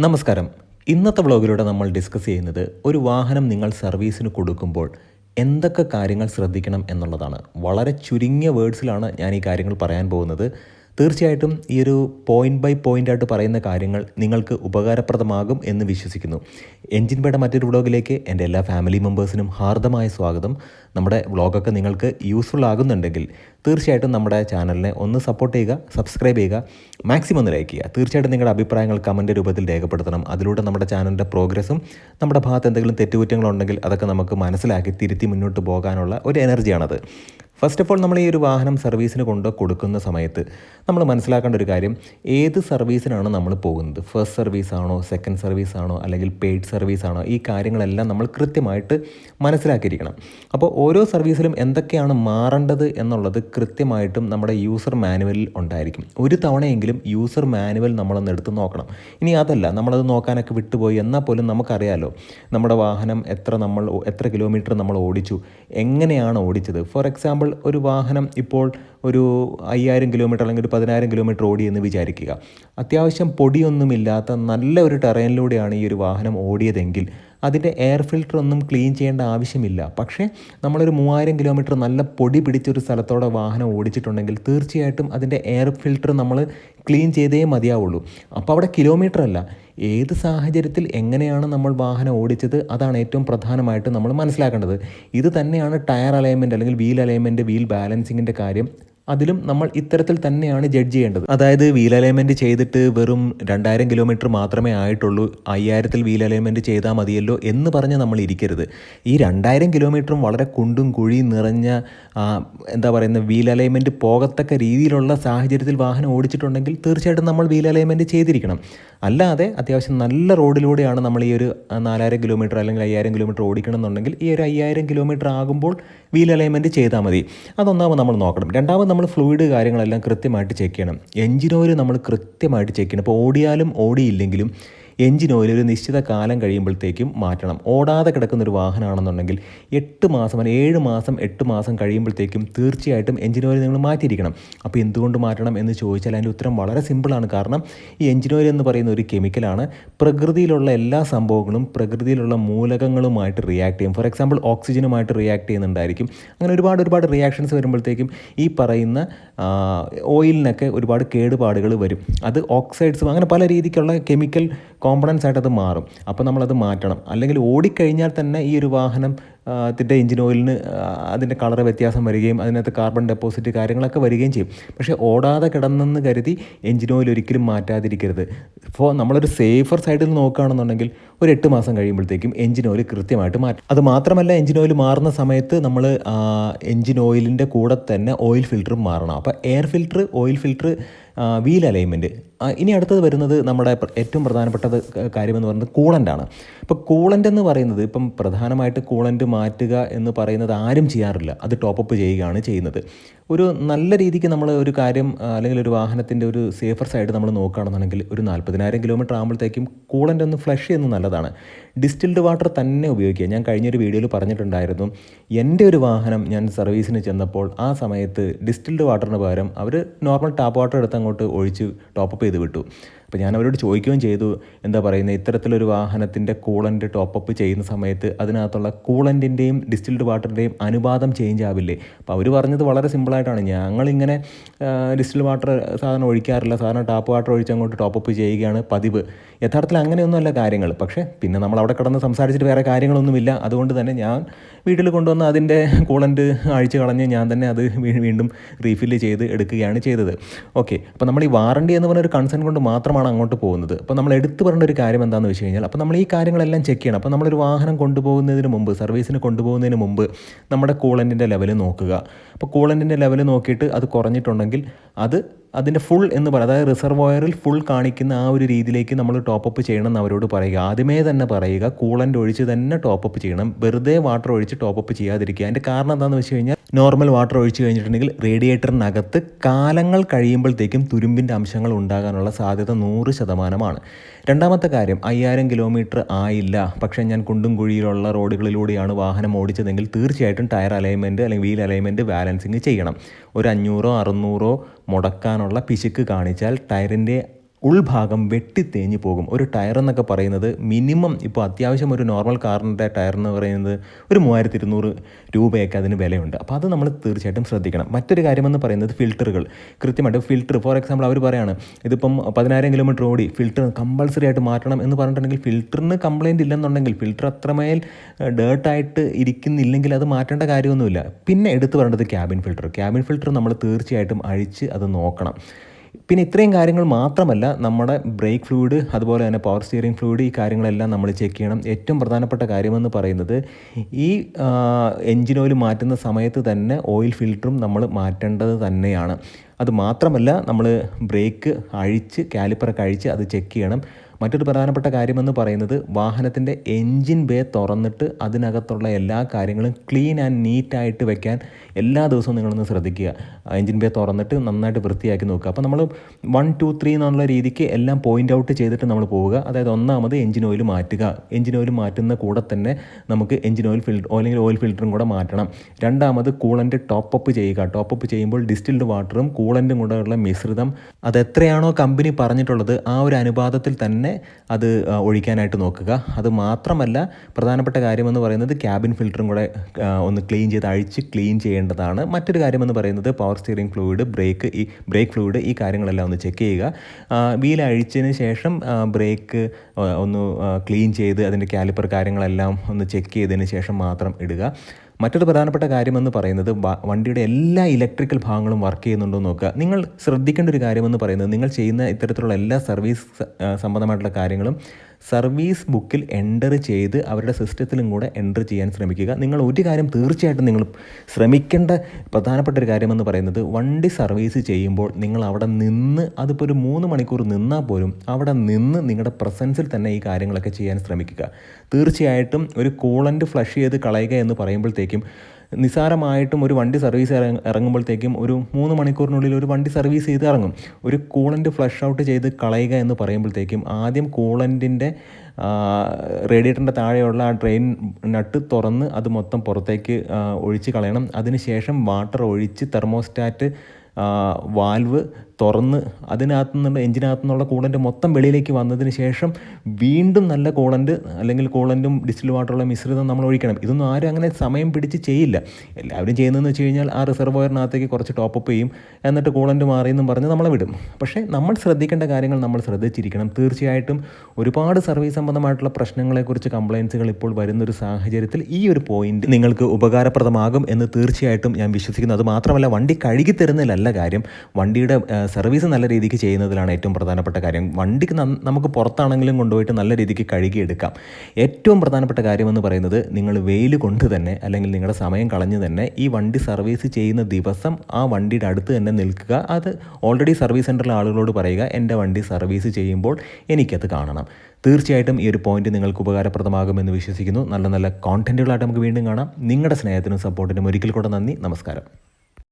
നമസ്കാരം. ഇന്നത്തെ വ്ളോഗിലൂടെ നമ്മൾ ഡിസ്കസ് ചെയ്യുന്നത് ഒരു വാഹനം നിങ്ങൾ സർവീസിന് കൊടുക്കുമ്പോൾ എന്തൊക്കെ കാര്യങ്ങൾ ശ്രദ്ധിക്കണം എന്നുള്ളതാണ്. വളരെ ചുരുങ്ങിയ വേർഡ്സിലാണ് ഞാൻ ഈ കാര്യങ്ങൾ പറയാൻ പോകുന്നത്. തീർച്ചയായിട്ടും ഈ ഒരു പോയിന്റ് ബൈ പോയിന്റ് ആയിട്ട് പറയുന്ന കാര്യങ്ങൾ നിങ്ങൾക്ക് ഉപകാരപ്രദമാകും എന്ന് വിശ്വസിക്കുന്നു. എൻജിൻ പേട മറ്റൊരു വ്ളോഗിലേക്ക് എന്റെ എല്ലാ ഫാമിലി മെമ്പേഴ്സിനും ഹാർദമായ സ്വാഗതം. നമ്മുടെ വ്ളോഗൊക്കെ നിങ്ങൾക്ക് യൂസ്ഫുൾ ആകുന്നുണ്ടെങ്കിൽ തീർച്ചയായിട്ടും നമ്മുടെ ചാനലിനെ ഒന്ന് സപ്പോർട്ട് ചെയ്യുക സബ്സ്ക്രൈബ് ചെയ്യുക മാക്സിമം ഒന്ന് ലൈക്ക് ചെയ്യുക. തീർച്ചയായിട്ടും നിങ്ങളുടെ അഭിപ്രായങ്ങൾ കമന്റ് രൂപത്തിൽ രേഖപ്പെടുത്തണം. അതിലൂടെ നമ്മുടെ ചാനലിന്റെ പ്രോഗ്രസ്സും നമ്മുടെ ഭാഗത്ത് എന്തെങ്കിലും തെറ്റുകുറ്റങ്ങളുണ്ടെങ്കിൽ അതൊക്കെ നമുക്ക് മനസ്സിലാക്കി തിരുത്തി മുന്നോട്ട് പോകാനുള്ള ഒരു എനർജിയാണത് ഫസ്റ്റ് ഓഫ് ഓൾ നമ്മൾ ഈ ഒരു വാഹനം സർവീസിന് കൊണ്ട് കൊടുക്കുന്ന സമയത്ത് നമ്മൾ മനസ്സിലാക്കേണ്ട ഒരു കാര്യം ഏത് സർവീസിനാണ് നമ്മൾ പോകുന്നത്? ഫസ്റ്റ് സർവീസ് ആണോ സെക്കൻഡ് സർവീസ് ആണോ അല്ലെങ്കിൽ പെയ്ഡ് സർവീസ് ആണോ? ഈ കാര്യങ്ങളെല്ലാം നമ്മൾ കൃത്യമായിട്ട് മനസ്സിലാക്കിയിരിക്കണം. അപ്പോൾ ഓരോ സർവീസിലും എന്തൊക്കെയാണ് മാറേണ്ടത് എന്നുള്ളത് കൃത്യമായിട്ടും നമ്മുടെ യൂസർ മാനുവലിൽ ഉണ്ടായിരിക്കും. ഒരു തവണയെങ്കിലും യൂസർ മാനുവൽ നമ്മളൊന്ന് എടുത്ത് നോക്കണം. ഇനി അതല്ല നമ്മളത് നോക്കാനൊക്കെ വിട്ടുപോയി എന്നാൽ പോലും നമുക്കറിയാലോ നമ്മുടെ വാഹനം എത്ര നമ്മൾ എത്ര കിലോമീറ്റർ നമ്മൾ ഓടിച്ചു എങ്ങനെയാണ് ഓടിച്ചത്? ഫോർ എക്സാമ്പിൾ ഒരു വാഹനം ഇപ്പോൾ ഒരു അയ്യായിരം കിലോമീറ്റർ അല്ലെങ്കിൽ ഒരു പതിനായിരം കിലോമീറ്റർ ഓടി എന്ന് വിചാരിക്കുക. അത്യാവശ്യം പൊടിയൊന്നുമില്ലാത്ത നല്ല ഒരു ടെറൈനിലൂടെയാണ് ഈ ഒരു വാഹനം ഓടിയതെങ്കിൽ അതിന്റെ എയർ ഫിൽറ്റർ ഒന്നും ക്ലീൻ ചെയ്യേണ്ട ആവശ്യമില്ല. പക്ഷേ നമ്മളൊരു മൂവായിരം കിലോമീറ്റർ നല്ല പൊടി പിടിച്ചൊരു സ്ഥലത്തോടെ വാഹനം ഓടിച്ചിട്ടുണ്ടെങ്കിൽ തീർച്ചയായിട്ടും അതിന്റെ എയർ ഫിൽറ്റർ നമ്മൾ ക്ലീൻ ചെയ്തേ മതിയാവുള്ളൂ. അപ്പോൾ അവിടെ കിലോമീറ്റർ അല്ല. ഏത് സാഹചര്യത്തിൽ എങ്ങനെയാണ് നമ്മൾ വാഹനം ഓടിച്ചത് അതാണ് ഏറ്റവും പ്രധാനമായിട്ട് നമ്മൾ മനസ്സിലാക്കേണ്ടത്. ഇത് തന്നെയാണ് ടയർ അലൈൻമെന്റ് അല്ലെങ്കിൽ വീൽ അലൈൻമെന്റ് വീൽ ബാലൻസിങ്ങിന്റെ കാര്യം. അതിലും നമ്മൾ ഇത്തരത്തിൽ തന്നെയാണ് ജഡ്ജ് ചെയ്യേണ്ടത്. അതായത് വീൽ അലൈൻമെന്റ് ചെയ്തിട്ട് വെറും രണ്ടായിരം കിലോമീറ്റർ മാത്രമേ ആയിട്ടുള്ളൂ അയ്യായിരത്തിൽ വീൽ അലൈൻമെന്റ് ചെയ്താൽ മതിയല്ലോ എന്ന് പറഞ്ഞ് നമ്മൾ ഇരിക്കരുത്. ഈ രണ്ടായിരം കിലോമീറ്ററും വളരെ കുണ്ടും കുഴിയും നിറഞ്ഞ എന്താ പറയുന്ന വീൽ അലൈൻമെന്റ് പോകത്തക്ക രീതിയിലുള്ള സാഹചര്യത്തിൽ വാഹനം ഓടിച്ചിട്ടുണ്ടെങ്കിൽ തീർച്ചയായിട്ടും നമ്മൾ വീൽ അലൈൻമെന്റ് ചെയ്തിരിക്കണം. അല്ലാതെ അത്യാവശ്യം നല്ല റോഡിലൂടെയാണ് നമ്മൾ ഈ ഒരു നാലായിരം കിലോമീറ്റർ അല്ലെങ്കിൽ അയ്യായിരം കിലോമീറ്റർ ഓടിക്കണം എന്നുണ്ടെങ്കിൽ ഈ ഒരു അയ്യായിരം കിലോമീറ്റർ ആകുമ്പോൾ വീൽ അലൈൻമെന്റ് ചെയ്താൽ മതി. അതൊന്നാമത് നമ്മൾ നോക്കണം. രണ്ടാമത് നമ്മൾ ഫ്ലൂയിഡ് കാര്യങ്ങളെല്ലാം കൃത്യമായിട്ട് ചെക്ക് ചെയ്യണം. എഞ്ചിൻ ഓയിൽ നമ്മൾ കൃത്യമായിട്ട് ചെക്ക് ചെയ്യണം. ഇപ്പോൾ ഓടിയാലും ഓടിയില്ലെങ്കിലും എഞ്ചിൻ ഓയിൽ ഒരു നിശ്ചിത കാലം കഴിയുമ്പോഴത്തേക്കും മാറ്റണം. ഓടാതെ കിടക്കുന്ന ഒരു വാഹനമാണെന്നുണ്ടെങ്കിൽ എട്ട് മാസം അല്ലെങ്കിൽ ഏഴ് മാസം എട്ട് മാസം കഴിയുമ്പോഴത്തേക്കും തീർച്ചയായിട്ടും എഞ്ചിൻ ഓയിൽ നിങ്ങൾ മാറ്റിയിരിക്കണം. അപ്പോൾ എന്തുകൊണ്ട് മാറ്റണം എന്ന് ചോദിച്ചാൽ അതിന്റെ ഉത്തരം വളരെ സിമ്പിളാണ്. കാരണം ഈ എഞ്ചിൻ ഓയിൽ എന്ന് പറയുന്ന ഒരു കെമിക്കലാണ് പ്രകൃതിയിലുള്ള എല്ലാ സംഭവങ്ങളും പ്രകൃതിയിലുള്ള മൂലകങ്ങളുമായിട്ട് റിയാക്ട് ചെയ്യും. ഫോർ എക്സാമ്പിൾ ഓക്സിജനുമായിട്ട് റിയാക്ട് ചെയ്യുന്നുണ്ടായിരിക്കും. അങ്ങനെ ഒരുപാട് ഒരുപാട് റിയാക്ഷൻസ് വരുമ്പോഴത്തേക്കും ഈ പറയുന്ന ഓയിലിനൊക്കെ ഒരുപാട് കേടുപാടുകൾ വരും. അത് ഓക്സൈഡ്സും അങ്ങനെ പല രീതിക്കുള്ള കെമിക്കൽ കോമ്പണൻസ് ആയിട്ട് അത് മാറും. അപ്പോൾ നമ്മളത് മാറ്റണം. അല്ലെങ്കിൽ ഓടിക്കഴിഞ്ഞാൽ തന്നെ ഈ ഒരു വാഹനം ത്തിന്റെ എഞ്ചിൻ ഓയിലിന് അതിന്റെ കളർ വ്യത്യാസം വരികയും അതിനകത്ത് കാർബൺ ഡെപ്പോസിറ്റ് കാര്യങ്ങളൊക്കെ വരികയും ചെയ്യും. പക്ഷേ ഓടാതെ കിടന്നെന്ന് കരുതി എഞ്ചിൻ ഓയിൽ ഒരിക്കലും മാറ്റാതിരിക്കരുത്. ഇപ്പോൾ നമ്മളൊരു സേഫർ സൈഡിൽ നോക്കുകയാണെന്നുണ്ടെങ്കിൽ ഒരു എട്ട് മാസം കഴിയുമ്പോഴത്തേക്കും എഞ്ചിൻ ഓയിൽ കൃത്യമായിട്ട് മാറ്റും. അത് മാത്രമല്ല എഞ്ചിൻ ഓയിൽ മാറുന്ന സമയത്ത് നമ്മൾ എഞ്ചിൻ ഓയിലിന്റെ കൂടെ തന്നെ ഓയിൽ ഫിൽറ്ററും മാറണം. അപ്പോൾ air filter oil filter wheel alignment. ഇനി അടുത്തത് വരുന്നത് നമ്മുടെ ഏറ്റവും പ്രധാനപ്പെട്ടത് ക- കാര്യമെന്ന് പറയുന്നത് കൂളന്റാണ്. ഇപ്പോൾ കൂളന്റ് എന്ന് പറയുന്നത് ഇപ്പം പ്രധാനമായിട്ട് കൂളന്റ് മാറ്റുക എന്ന് പറയുന്നത് ആരും ചെയ്യാറില്ല. അത് ടോപ്പ് അപ്പ് ചെയ്യുകയാണ് ചെയ്യുന്നത്. ഒരു നല്ല രീതിക്ക് നമ്മൾ ഒരു കാര്യം അല്ലെങ്കിൽ ഒരു വാഹനത്തിന്റെ ഒരു സേഫർ സൈഡ് നമ്മൾ നോക്കുകയാണെന്നുണ്ടെങ്കിൽ ഒരു നാൽപ്പതിനായിരം കിലോമീറ്റർ ആകുമ്പോഴത്തേക്കും കൂളന്റ് ഒന്ന് ഫ്ലഷ് ചെയ്യുന്നത് നല്ലതാണ്. ഡിസ്റ്റിൽഡ് വാട്ടർ തന്നെ ഉപയോഗിക്കുക. ഞാൻ കഴിഞ്ഞൊരു വീഡിയോയിൽ പറഞ്ഞിട്ടുണ്ടായിരുന്നു എന്റെ ഒരു വാഹനം ഞാൻ സർവീസിന് ചെന്നപ്പോൾ ആ സമയത്ത് ഡിസ്റ്റിൽഡ് വാട്ടറിന് പകരം അവർ നോർമൽ ടാപ്പ് വാട്ടർ എടുത്ത് അങ്ങോട്ട് ഒഴിച്ച് ടോപ്പപ്പ് ചെയ്ത് വിട്ടു. അപ്പോൾ ഞാൻ അവരോട് ചോദിക്കുകയും ചെയ്തു എന്താ പറയുന്നത് ഇത്തരത്തിലൊരു വാഹനത്തിന്റെ കൂളന്റ് ടോപ്പപ്പ് ചെയ്യുന്ന സമയത്ത് അതിനകത്തുള്ള കൂളന്റിന്റെയും ഡിസ്റ്റിൽഡ് വാട്ടറിന്റെയും അനുപാതം ചേഞ്ച് ആവില്ലേ? അപ്പോൾ അവർ പറഞ്ഞത് വളരെ സിമ്പിളായിട്ടാണ് ഞങ്ങളിങ്ങനെ ഡിസ്റ്റിൽ വാട്ടർ സാധനം ഒഴിക്കാറില്ല. സാധാരണ ടാപ്പ് വാട്ടർ ഒഴിച്ച് അങ്ങോട്ട് ടോപ്പപ്പ് ചെയ്യുകയാണ് പതിവ്. യഥാർത്ഥത്തിൽ അങ്ങനെയൊന്നുമല്ല കാര്യങ്ങൾ. പക്ഷേ പിന്നെ നമ്മൾ അവിടെ കിടന്ന് സംസാരിച്ചിട്ട് വേറെ കാര്യങ്ങളൊന്നുമില്ല. അതുകൊണ്ട് തന്നെ ഞാൻ വീട്ടിൽ കൊണ്ടുവന്ന് അതിന്റെ കൂളന്റ് അഴിച്ച് കളഞ്ഞ് ഞാൻ തന്നെ അത് വീണ്ടും റീഫില്ല് ചെയ്ത് എടുക്കുകയാണ് ചെയ്തത്. ഓക്കെ. അപ്പോൾ നമ്മൾ ഈ വാറണ്ടി എന്ന് പറഞ്ഞ ഒരു കൺസേൺ കൊണ്ട് മാത്രമാണ് അങ്ങോട്ട് പോകുന്നത്. അപ്പോൾ നമ്മൾ എടുത്തു പറയേണ്ട ഒരു കാര്യം എന്താണെന്ന് വെച്ച് കഴിഞ്ഞാൽ അപ്പോൾ നമ്മൾ ഈ കാര്യങ്ങളെല്ലാം ചെക്ക് ചെയ്യണം. അപ്പോൾ നമ്മളൊരു വാഹനം കൊണ്ടുപോകുന്നതിന് മുമ്പ് സർവീസിന് കൊണ്ടുപോകുന്നതിന് മുമ്പ് നമ്മുടെ കൂളന്റിന്റെ ലെവൽ നോക്കുക. അപ്പോൾ കൂളന്റിന്റെ ലെവൽ നോക്കിയിട്ട് അത് കുറഞ്ഞിട്ടുണ്ടെങ്കിൽ അത് അതിന്റെ ഫുൾ എന്ന് പറയുക അതായത് റിസർവോയറിൽ ഫുൾ കാണിക്കുന്ന ആ ഒരു രീതിയിലേക്ക് നമ്മൾ ടോപ്പപ്പ് ചെയ്യണം എന്ന് അവരോട് പറയുക. ആദ്യമേ തന്നെ പറയുക കൂളന്റ് ഒഴിച്ച് തന്നെ ടോപ്പപ്പ് ചെയ്യണം. വെറുതെ വാട്ടർ ഒഴിച്ച് ടോപ്പപ്പ് ചെയ്യാതിരിക്കുക. അതിന്റെ കാരണം എന്താണെന്ന് വെച്ച് കഴിഞ്ഞാൽ നോർമൽ വാട്ടർ ഒഴിച്ച് കഴിഞ്ഞിട്ടുണ്ടെങ്കിൽ റേഡിയേറ്ററിനകത്ത് കാലങ്ങൾ കഴിയുമ്പോഴത്തേക്കും തുരുമ്പിന്റെ അംശങ്ങൾ ഉണ്ടാകാനുള്ള സാധ്യത നൂറ് ശതമാനമാണ്. രണ്ടാമത്തെ കാര്യം അയ്യായിരം കിലോമീറ്റർ ആയില്ല. പക്ഷേ ഞാൻ കുണ്ടും കുഴിയിലുള്ള റോഡുകളിലൂടെയാണ് വാഹനം ഓടിച്ചതെങ്കിൽ തീർച്ചയായിട്ടും ടയർ അലൈൻമെന്റ് അല്ലെങ്കിൽ വീൽ അലൈൻമെന്റ് ബാലൻസിങ് ചെയ്യണം. ഒരു അഞ്ഞൂറോ അറുന്നൂറോ മുടക്കാനുള്ള പിശുക്ക് കാണിച്ചാൽ ടയറിന്റെ ഉൾഭാഗം വെട്ടിത്തേഞ്ഞ് പോകും. ഒരു ടയർ എന്നൊക്കെ പറയുന്നത് മിനിമം ഇപ്പോൾ അത്യാവശ്യം ഒരു നോർമൽ കാറിന്റെ ടയർ എന്ന് പറയുന്നത് ഒരു മൂവായിരത്തി ഇരുന്നൂറ് രൂപയൊക്കെ അതിന് വിലയുണ്ട്. അപ്പോൾ അത് നമ്മൾ തീർച്ചയായിട്ടും ശ്രദ്ധിക്കണം. മറ്റൊരു കാര്യമെന്ന് പറയുന്നത് ഫിൽറ്ററുകൾ കൃത്യമായിട്ട് ഫിൽറ്റർ ഫോർ എക്സാമ്പിൾ അവർ പറയാണ് ഇതിപ്പം പതിനായിരം കിലോമീറ്റർ ഓടി ഫിൽറ്റർ കമ്പൾസറി ആയിട്ട് മാറ്റണം എന്ന് പറഞ്ഞിട്ടുണ്ടെങ്കിൽ ഫിൽറ്ററിന് കംപ്ലയിന്റ് ഇല്ലെന്നുണ്ടെങ്കിൽ ഫിൽറ്റർ അത്രമേൽ ഡേർട്ടായിട്ട് ഇരിക്കുന്നില്ലെങ്കിൽ അത് മാറ്റേണ്ട കാര്യമൊന്നുമില്ല. പിന്നെ എടുത്തു പറയേണ്ടത് ക്യാബിൻ ഫിൽറ്റർ ക്യാബിൻ ഫിൽറ്റർ നമ്മൾ തീർച്ചയായിട്ടും അഴിച്ച് അത് നോക്കണം. പിന്നെ ഇത്രയും കാര്യങ്ങൾ മാത്രമല്ല നമ്മുടെ ബ്രേക്ക് ഫ്ലൂയിഡ് അതുപോലെ തന്നെ പവർ സ്റ്റിയറിംഗ് ഫ്ലൂയിഡ് ഈ കാര്യങ്ങളെല്ലാം നമ്മൾ ചെക്ക് ചെയ്യണം. ഏറ്റവും പ്രധാനപ്പെട്ട കാര്യമെന്ന് പറയുന്നത് ഈ എൻജിൻ ഓയിൽ മാറ്റുന്ന സമയത്ത് തന്നെ ഓയിൽ ഫിൽറ്ററും നമ്മൾ മാറ്റേണ്ടത് തന്നെയാണ്. അത് മാത്രമല്ല നമ്മൾ ബ്രേക്ക് അഴിച്ച് കാലിപ്പറൊക്കെ അഴിച്ച് അത് ചെക്ക് ചെയ്യണം. മറ്റൊരു പ്രധാനപ്പെട്ട കാര്യമെന്ന് പറയുന്നത് വാഹനത്തിന്റെ എൻജിൻ ബേ തുറന്നിട്ട് അതിനകത്തുള്ള എല്ലാ കാര്യങ്ങളും ക്ലീൻ ആൻഡ് നീറ്റായിട്ട് വെക്കാൻ എല്ലാ ദിവസവും നിങ്ങളൊന്ന് ശ്രദ്ധിക്കുക. എൻജിൻ ബേ തുറന്നിട്ട് നന്നായിട്ട് വൃത്തിയാക്കി നോക്കുക. അപ്പോൾ നമ്മൾ വൺ ടു ത്രീ എന്നുള്ള രീതിക്ക് എല്ലാം പോയിന്റ് ഔട്ട് ചെയ്തിട്ട് നമ്മൾ പോവുക. അതായത് ഒന്നാമത് എൻജിൻ ഓയിൽ മാറ്റുക. എൻജിൻ ഓയിൽ മാറ്റുന്ന കൂടെ തന്നെ നമുക്ക് എൻജിൻ ഓയിൽ ഫിൽറ്റർ അല്ലെങ്കിൽ ഓയിൽ ഫിൽറ്ററും കൂടെ മാറ്റണം. രണ്ടാമത് കൂളന്റ് ടോപ്പ് അപ്പ് ചെയ്യുക. ടോപ്പ് അപ്പ് ചെയ്യുമ്പോൾ ഡിസ്റ്റിൽഡ് വാട്ടറും കൂളന്റും കൂടെ ഉള്ള മിശ്രിതം അത് എത്രയാണോ കമ്പനി പറഞ്ഞിട്ടുള്ളത് ആ ഒരു അനുപാതത്തിൽ തന്നെ അത് ഒഴിക്കാനായിട്ട് നോക്കുക. അത് മാത്രമല്ല പ്രധാനപ്പെട്ട കാര്യമെന്ന് പറയുന്നത് ക്യാബിൻ ഫിൽറ്ററും കൂടെ ഒന്ന് ക്ലീൻ ചെയ്ത് അഴിച്ച് ക്ലീൻ ചെയ്യേണ്ടതാണ്. മറ്റൊരു കാര്യമെന്ന് പറയുന്നത് പവർ സ്റ്റിയറിംഗ് ഫ്ലൂയിഡ് ബ്രേക്ക് ഈ ബ്രേക്ക് ഫ്ലൂയിഡ് ഈ കാര്യങ്ങളെല്ലാം ഒന്ന് ചെക്ക് ചെയ്യുക. വീൽ അഴിച്ചതിന് ശേഷം ബ്രേക്ക് ഒന്ന് ക്ലീൻ ചെയ്ത് അതിന്റെ കാലിപ്പർ കാര്യങ്ങളെല്ലാം ഒന്ന് ചെക്ക് ചെയ്തതിന് ശേഷം മാത്രം ഇടുക. മറ്റൊരു പ്രധാനപ്പെട്ട കാര്യമെന്ന് പറയുന്നത് വണ്ടിയുടെ എല്ലാ ഇലക്ട്രിക്കൽ ഭാഗങ്ങളും വർക്ക് ചെയ്യുന്നുണ്ടോ നോക്കുക. നിങ്ങൾ ശ്രദ്ധിക്കേണ്ട ഒരു കാര്യമെന്ന് പറയുന്നത് നിങ്ങൾ ചെയ്യുന്ന ഇത്തരത്തിലുള്ള എല്ലാ സർവീസ് സംബന്ധമായിട്ടുള്ള കാര്യങ്ങളും സർവീസ് ബുക്കിൽ എന്റർ ചെയ്ത് അവരുടെ സിസ്റ്റത്തിലും കൂടെ എന്റർ ചെയ്യാൻ ശ്രമിക്കുക. നിങ്ങൾ ഒരു കാര്യം തീർച്ചയായിട്ടും നിങ്ങൾ ശ്രമിക്കേണ്ട പ്രധാനപ്പെട്ട ഒരു കാര്യമെന്ന് പറയുന്നത് വണ്ടി സർവീസ് ചെയ്യുമ്പോൾ നിങ്ങൾ അവിടെ നിന്ന് അതിപ്പോൾ ഒരു മൂന്ന് മണിക്കൂർ നിന്നാൽ പോലും അവിടെ നിന്ന് നിങ്ങളുടെ പ്രസൻസിൽ തന്നെ ഈ കാര്യങ്ങളൊക്കെ ചെയ്യാൻ ശ്രമിക്കുക. തീർച്ചയായിട്ടും ഒരു കൂളന്റ് ഫ്ലഷ് ചെയ്ത് കളയുക എന്ന് പറയുമ്പോഴത്തേക്കും നിസാരമായിട്ടും ഒരു വണ്ടി സർവീസ് ഇറങ്ങുമ്പോഴത്തേക്കും ഒരു മൂന്ന് മണിക്കൂറിനുള്ളിൽ ഒരു വണ്ടി സർവീസ് ചെയ്ത് ഇറങ്ങും. ഒരു കൂളന്റ് ഫ്ലഷ് ഔട്ട് ചെയ്ത് കളയുക എന്ന് പറയുമ്പോഴത്തേക്കും ആദ്യം കൂളന്റിന്റെ റേഡിയേറ്ററിന്റെ താഴെയുള്ള ആ ഡ്രെയിൻ നട്ട് തുറന്ന് അത് മൊത്തം പുറത്തേക്ക് ഒഴിച്ച് കളയണം. അതിനുശേഷം വാട്ടർ ഒഴിച്ച് തെർമോസ്റ്റാറ്റ് വാൽവ് തുറന്ന് അതിനകത്തു നിന്നുള്ള എഞ്ചിനകത്തു നിന്നുള്ള കൂളന്റ് മൊത്തം വെളിയിലേക്ക് വന്നതിന് ശേഷം വീണ്ടും നല്ല കൂളന്റ് അല്ലെങ്കിൽ കൂളന്റും ഡിസ്റ്റിൽ വാട്ടറുള്ള മിശ്രിതം നമ്മൾ ഒഴിക്കണം. ഇതൊന്നും ആരും അങ്ങനെ സമയം പിടിച്ച് ചെയ്യില്ല. എല്ലാവരും ചെയ്യുന്നതെന്ന് വെച്ച് കഴിഞ്ഞാൽ ആ റിസർവോയറിനകത്തേക്ക് കുറച്ച് ടോപ്പപ്പ് ചെയ്യും. എന്നിട്ട് കൂളന്റ് മാറിയെന്നും പറഞ്ഞ് നമ്മളെ വിടും. പക്ഷേ നമ്മൾ ശ്രദ്ധിക്കേണ്ട കാര്യങ്ങൾ നമ്മൾ ശ്രദ്ധിച്ചിരിക്കണം. തീർച്ചയായിട്ടും ഒരുപാട് സർവീസ് സംബന്ധമായിട്ടുള്ള പ്രശ്നങ്ങളെക്കുറിച്ച് കംപ്ലയിൻസുകൾ ഇപ്പോൾ വരുന്നൊരു സാഹചര്യത്തിൽ ഈ ഒരു പോയിന്റ് നിങ്ങൾക്ക് ഉപകാരപ്രദമാകും എന്ന് തീർച്ചയായിട്ടും ഞാൻ വിശ്വസിക്കുന്നു. അത് മാത്രമല്ല വണ്ടി കഴുകി തരുന്നതിലല്ല കാര്യം. വണ്ടിയുടെ സർവീസ് നല്ല രീതിക്ക് ചെയ്യുന്നതിലാണ് ഏറ്റവും പ്രധാനപ്പെട്ട കാര്യം. വണ്ടിക്ക് നമുക്ക് പുറത്താണെങ്കിലും കൊണ്ടുപോയിട്ട് നല്ല രീതിക്ക് കഴുകിയെടുക്കാം. ഏറ്റവും പ്രധാനപ്പെട്ട കാര്യമെന്ന് പറയുന്നത് നിങ്ങൾ വെയിൽ കൊണ്ട് തന്നെ അല്ലെങ്കിൽ നിങ്ങളുടെ സമയം കളഞ്ഞ് തന്നെ ഈ വണ്ടി സർവീസ് ചെയ്യുന്ന ദിവസം ആ വണ്ടിയുടെ അടുത്ത് തന്നെ നിൽക്കുക. അത് ഓൾറെഡി സർവീസ് സെന്ററിലെ ആളുകളോട് പറയുക എന്റെ വണ്ടി സർവീസ് ചെയ്യുമ്പോൾ എനിക്കത് കാണണം. തീർച്ചയായിട്ടും ഈ ഒരു പോയിന്റ് നിങ്ങൾക്ക് ഉപകാരപ്രദമാകുമെന്ന് വിശ്വസിക്കുന്നു. നല്ല നല്ല കോണ്ടന്റുകളായിട്ട് നമുക്ക് വീണ്ടും കാണാം. നിങ്ങളുടെ സ്നേഹത്തിനും സപ്പോർട്ടിനും ഒരിക്കൽ കൂടെ നന്ദി. നമസ്കാരം.